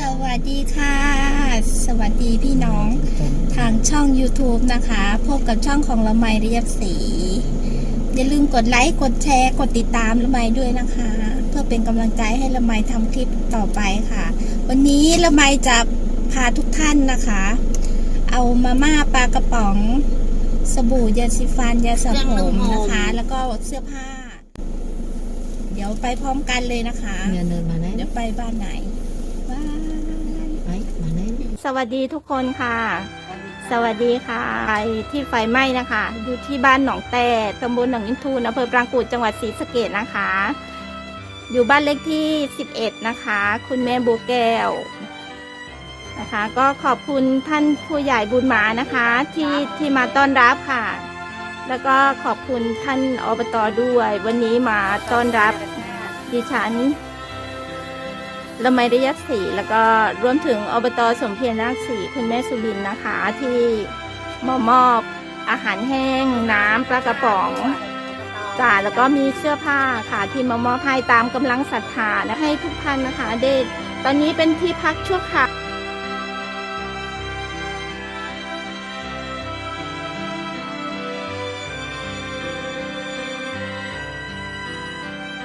สวัสดีค่ะ สวัสดีพี่น้องทางช่อง YouTube นะคะ พบกับช่องของละไมเรียบสี อย่าลืมกดไลค์กดแชร์กดติดตามละไมด้วยนะคะ เพื่อเป็นกำลังใจให้ละไมทำคลิปต่อไปค่ะ วันนี้ละไมจะพาทุกท่านนะคะ เอามาม่าปลากระป๋อง สบู่ยาสีฟันยาสระผมนะคะ แล้วก็เสื้อผ้า เดี๋ยวไปพร้อมกันเลยนะคะเงินเดินมาไหนเดี๋ยวไปบ้านไหนบ้าน ไปมาไหน สวัสดีทุกคนค่ะ สวัสดีค่ะไฟที่ไฟไหม้นะคะ อยู่ที่บ้านหนองแต่ตำบลหนองยินทูนอำเภอปรางกูดจังหวัดศรีสะเกดนะคะ อยู่บ้านเลขที่ 11 นะคะ คุณแม่บัวแก้วนะคะ ก็ขอบคุณท่านผู้ใหญ่บุญมานะคะ ที่ที่มาต้อนรับค่ะ แล้วก็ขอบคุณท่านอบตด้วย วันนี้มาต้อนรับดิฉัน ละไมได้ยักษ์ศรีแล้วก็รวมถึงอบตสมเพียรนาคศรีคุณแม่สุบินนะคะ ที่มามมอบอาหารแห้ง น้ำปลากระป๋องจ้าแล้วก็มีเสื้อผ้าค่ะที่มามอบให้ตามกำลังศรัทธานะให้ทุกท่านนะคะได้ตอนนี้เป็นที่พักชั่วคราว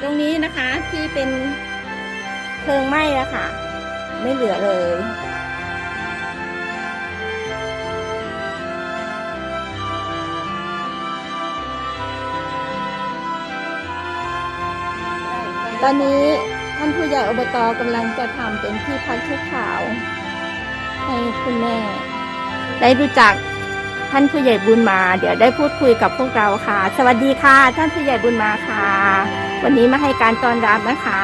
ตรงนี้นะคะที่เป็น เพลิงไหม้อะค่ะ ไม่เหลือเลยตอนนี้ท่านผู้ใหญ่อบตกำลังจะทำเป็นที่พักชั่วคราว ให้คุณแม่ ได้รู้จักท่านผู้ใหญ่บุญมา เดี๋ยวได้พูดคุยกับพวกเราค่ะ สวัสดีค่ะ ท่านผู้ใหญ่บุญมาค่ะ วันนี้มาให้การต้อนรับนะคะ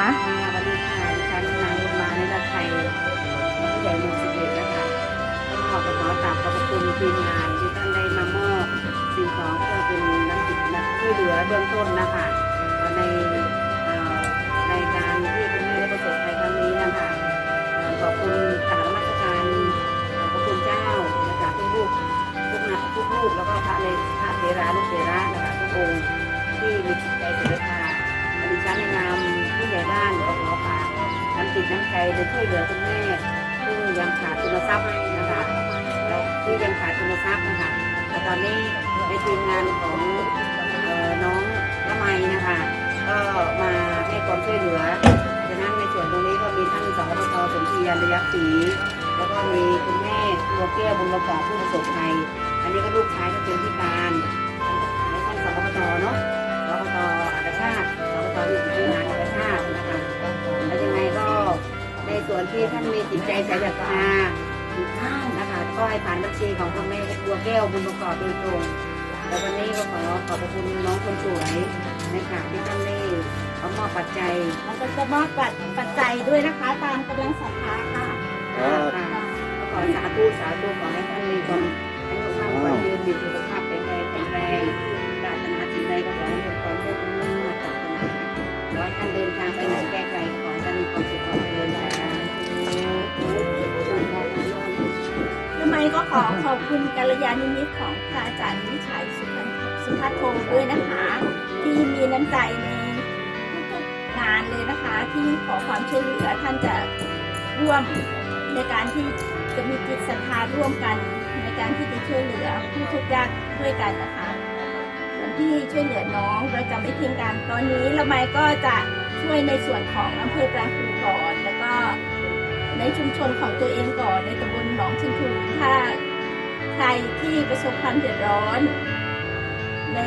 ก็ขอกราบขอบคุณทีมงานที่ท่านได้มามอบสิ่งของเพื่อเป็นน้ำจิตน้ำช่วยเหลือเบื้องต้นนะคะในในการที่คุณแม่ได้ประสบภัยครั้งนี้นะคะขอบคุณกราบนมัสการขอบพระคุณเจ้านะคะทุกรูปทุกนะทุกรูปแล้วก็พระในพระเทราลูกเทระนะคะทุกองค์ที่มีจิตใจศรัทธาดิฉันในนามผู้ใหญ่บ้านของเราค่ะน้ำจิตน้ำใจจะช่วยเหลือคุณแม่ซึ่งยังขาดทุนทรัพย์นะคะ แล้วที่ยังขาดทุนทรัพย์นะคะแต่ตอนนี้ในทีมงานของออน้องละไมนะคะ ก็มาให้ความช่วยเหลือดังนั้นในส่วนตรงนี้ก็มีท่านสอบตสมเพียรระยักษ์ศรีแล้วก็มีคุณแม่ตัวแก้วบุญประกอบผู้ประสบภัยอันนี้ก็ลูกชายก็เป็นพิการในท่านสอบตเนาะอบตอัตชาติอบตอยู่ที่งานอัตชาตินะคะแล้วยังไงก็ในส่วนที่ท่านมีจิตใจใส่ศรัทธา นะคะก็ให้ผ่านบัญชีของคุณแม่บัวแก้วบุญประกอบโดยตรงแล้ววันนี้ก็ขอขอบพระคุณน้องคนสวยนะคะที่ท่านได้เอามอบปัจจัยมันก็จะมอบปัจปัจจัยด้วยนะคะ ตามกำลังศรัทธาค่ะค่ะก็ขอสาธุสาธุขอให้ท่านมีความอายุมั่นขวัญยืนมีสุขภาพแข็งแรงแข็งแรง คุณกัลยาณมิตของพระอาจารย์วิชัยสุพันสุภัทโทด้วยนะคะ ที่มีน้ำใจในทุกๆงานเลยนะคะ ที่ขอความช่วยเหลือท่านจะร่วมในการที่จะมีจิตศรัทธาร่วมกันในการที่จะช่วยเหลือผู้ทุกข์ยากด้วยกันนะคะส่วนที่ช่วยเหลือน้องเราจะไม่ทิ้งกันตอนนี้ละไมก็จะช่วยในส่วนของอำเภอปรางกูก่อน แล้วก็ในชุมชนของตัวเองก่อนในตำบลหนองชิงทูถ้า ใครที่ประสบความเดือดร้อน ใน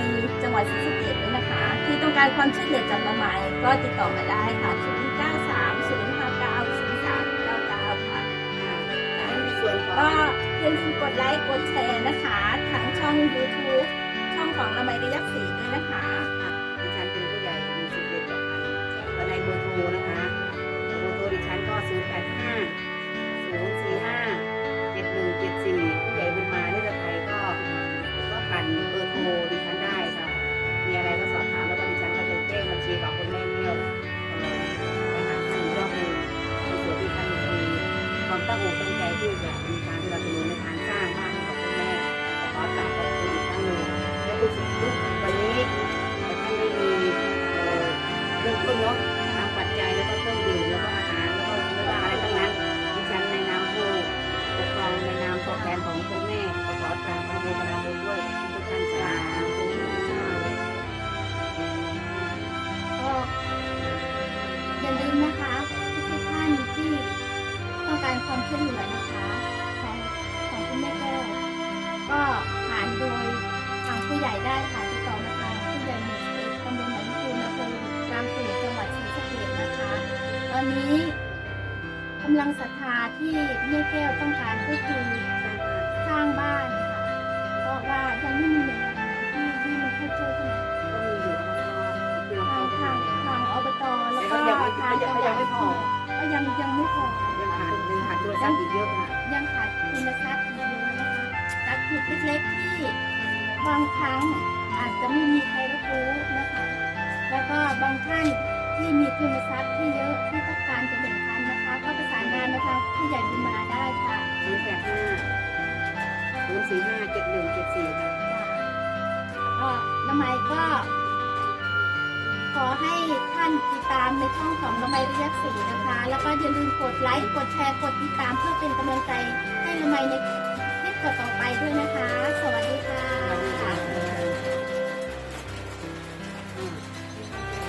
จังหวัดศรีสะเกษด้วยนะคะ ที่ต้องการความช่วยเหลือจากละไมก็ติดต่อมาได้ค่ะ0 9 3 0 5 9 0 3 9 9ค่ะในส่วนของก็อย่าลืมกดไลค์กดแชร์นะคะทางช่อง YouTube ช่องของละไมระยักษ์ศรีด้วยนะคะดิฉันเป็นผู้ใหญ่มีสิบเอ็ดจากพันก็ในเบอร์โทรนะคะ ขึ้นอยู่แล้วนะคะของของคุณแม่แก้วก็ผ่านโดยทางผู้ใหญ่ได้ค่ะติดต่อมาทางผู้ใหญ่หมู่สิบเอ็ดตำบลหนองคูนอำเภอกางปูจังหวัดศรีสะเกษนะคะ ตอนนี้กำลังศรัทธาที่แม่แก้วต้องการก็คือสร้างบ้านค่ะเพราะว่ายังไม่มีหน่วงานที่ที่มัข้าช่วยขนาดก็มีอยู่ทางทางทางอบตแล้วก็ทางจังหวัดก็ยังยังไม่พอ ยังขาดยังขาดตัวสั้นอีกเยอะค่ะยังขาดคุณทรัพย์อีกเยอะนะคะจากจุดเล็กๆที่บางครั้งอาจจะไม่มีใครรับรู้นะคะ แล้วก็บางท่านที่มีทุนทรัพย์ที่เยอะที่ต้องการจะแบ่งปันนะคะ ก็ประสานงานมาทางผู้ใหญ่บุญมาได้ค่ะศูนย์แปดห้าศูนย์สี่ห้าเจ็ดหนึ่งเจ็ดสี่ค่ะก็ละไมก็ ขอให้ท่านติดตามในช่องของระไมเรียกสีนะคะ แล้วก็อย่าลืมกดไลค์ กดแชร์ กดติดตามเพื่อเป็นกำลังใจให้ระไมในคลิปต่อไปด้วยนะคะ สวัสดีค่ะ